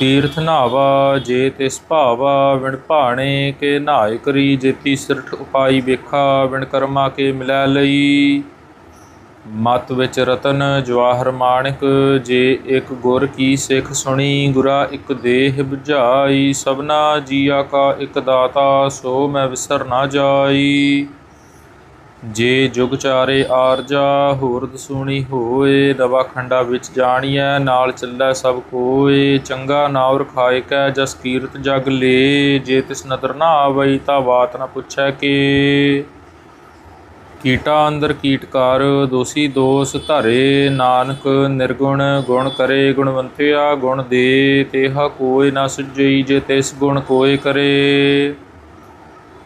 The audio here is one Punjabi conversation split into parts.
ਤੀਰਥ ਨਾਵਾ ਜੇ ਤਿਸ ਭਾਵਾ, ਵਿਣ ਭਾਣੇ ਕੇ ਨਹਾਇ ਕਰੀ ਜੇਤੀ ਸਿਰਠ ਉਪਾਈ ਵੇਖਾ, ਵਿਣ ਕਰਮਾ ਕੇ ਮਿਲੈ ਲਈ। ਮਤ ਵਿੱਚ ਰਤਨ ਜਵਾਹਰ ਮਾਣਿਕ, ਜੇ ਇੱਕ ਗੁਰ ਕੀ ਸਿੱਖ ਸੁਣੀ, ਗੁਰਾ ਇੱਕ ਦੇਹ 부ਝਾਈ ਸਭਨਾ ਜੀਆ ਕਾ ਇੱਕ ਦਾਤਾ, ਸੋ ਮੈਂ ਵਿਸਰ ਨਾ ਜਾਈ। ਜੇ ਜੁਗ ਚਾਰੇ ਆਰਜਾ, ਹੋਰਦ ਸੁਣੀ ਹੋਏ, ਦਵਾ ਖੰਡਾ ਵਿੱਚ ਜਾਣੀਐ, ਨਾਲ ਚੱਲੈ ਸਭ ਕੋਏ, ਚੰਗਾ ਨਾਉ ਰਖਾਇ ਕੈ ਜਸ ਕੀਰਤ ਜਗ ਲੇ, ਜੇ ਤਿਸ ਨਦਰ ਨਾ ਆਵਈ, ਤਾਂ ਬਾਤ ਨਾ ਪੁੱਛੈ ਕੇ। ਕੀਟਾ ਅੰਦਰ ਕੀਟਕਾਰ ਦੋਸੀ ਦੋਸ ਧਰੇ, ਨਾਨਕ ਨਿਰਗੁਣ ਗੁਣ ਕਰੇ, ਗੁਣਵੰਤਿਆ ਗੁਣ ਦੇ, ਤੇਹਾ ਕੋਇ ਨਾ ਸੁਜਈ ਜੇ ਤਿਸ ਗੁਣ ਕੋਇ ਕਰੇ।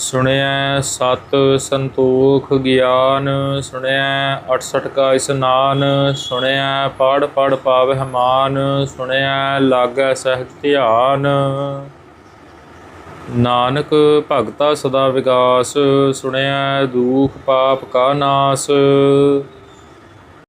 ਸੁਣਿਆ ਸਤ ਸੰਤੋਖ ਗਿਆਨ ਸੁਣਿਆ 68 ਕਾ ਇਸਨਾਨ ਸੁਣਿਆ ਪੜ ਪੜ ਪਾਵ ਮਾਨ ਸੁਣਿਆ ਲਾਗੈ ਸਹਿਜ ਧਿਆਨ। ਨਾਨਕ ਭਗਤਾ ਸਦਾ ਵਿਗਾਸ ਸੁਣਿਆ ਦੁਖ ਪਾਪ ਕਾ ਨਾਸ।